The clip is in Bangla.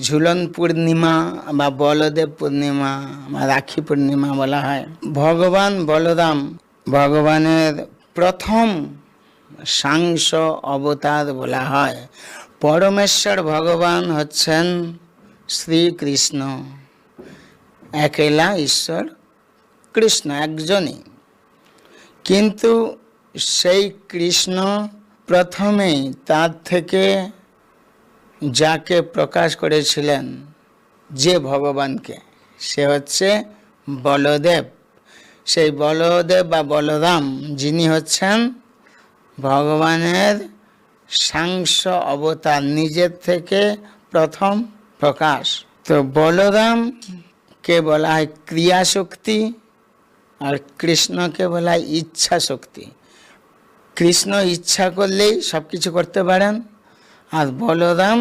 ঝুলন পূর্ণিমা বা বলদেব পূর্ণিমা বা রাখি পূর্ণিমা বলা হয়। ভগবান বলরাম ভগবানের প্রথম সাংস অবতার বলা হয়। পরমেশ্বর ভগবান হচ্ছেন শ্রীকৃষ্ণ। একেলা ঈশ্বর কৃষ্ণ, একজনই। কিন্তু সেই কৃষ্ণ প্রথমেই তার থেকে যাকে প্রকাশ করেছিলেন যে ভগবানকে, সে হচ্ছে বলদেব। সেই বলদেব বা বলরাম, যিনি হচ্ছেন ভগবানের সাংস অবতার, নিজের থেকে প্রথম প্রকাশ। তো বলরামকে বলা হয় ক্রিয়া শক্তি আর কৃষ্ণকে বলা হয় ইচ্ছা শক্তি কৃষ্ণ ইচ্ছা করলেই সব কিছু করতে পারেন। আর বলরাম